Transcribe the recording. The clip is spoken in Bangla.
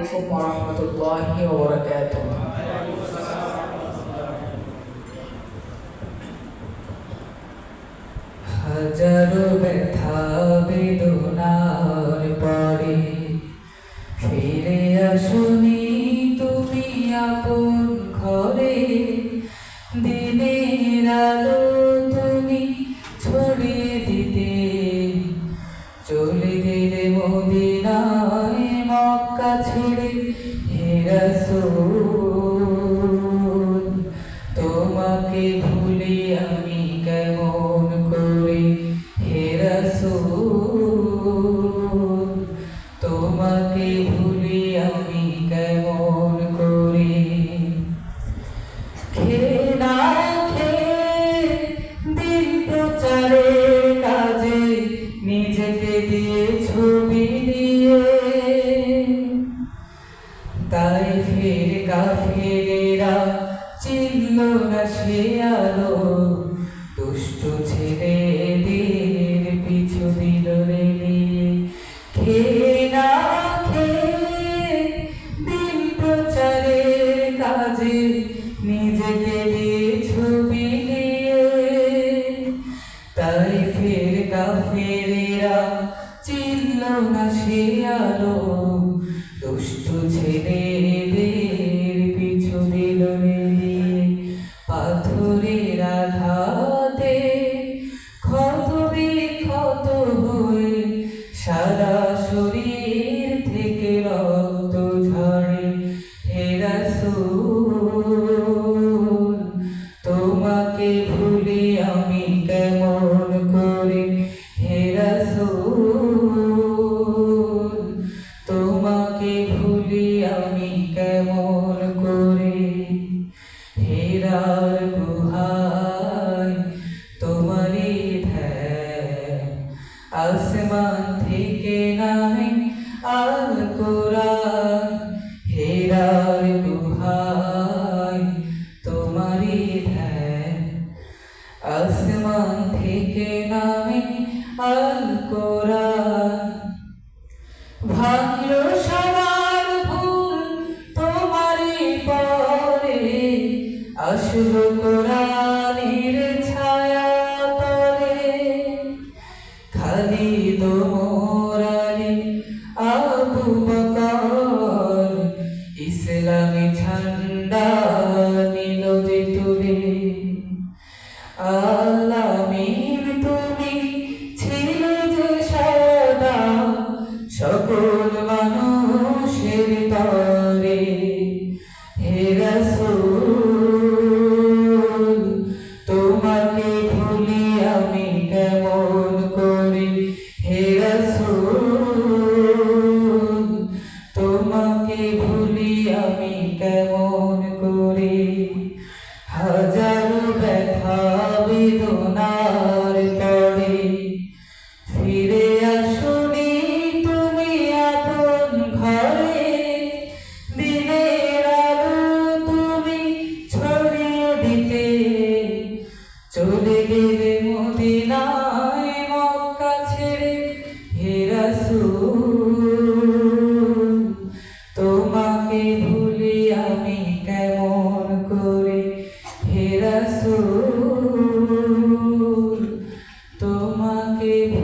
ওয়া রাহমাতুল্লাহি ওয়া বারাকাতুহু হাজারো ব্যথা বেদনার পরে ফিরে আসুনি তুমি আপন ঘরে, দিনের আলো ছেড়ে হে তোমাকে ভুলে আমি তাই ফের কাফেরা চিনল না সে আলো। দুষ্ট ছেলেদের পিছু দিল রেলিয়ে খেয়ে না দিন প্রচারের কাজে নিজেকে দিয়ে ছবি দিয়ে তাই ফের কাফেরেরা চিনল না সে আলো। দুষ্ট ছেলেদের আমি কেমন করে হেরার গুহায় তোমারই আসমান থেকে নাই আল কোরআন tadi আমি কেমন করি। হাজার ব্যথা বেদনা que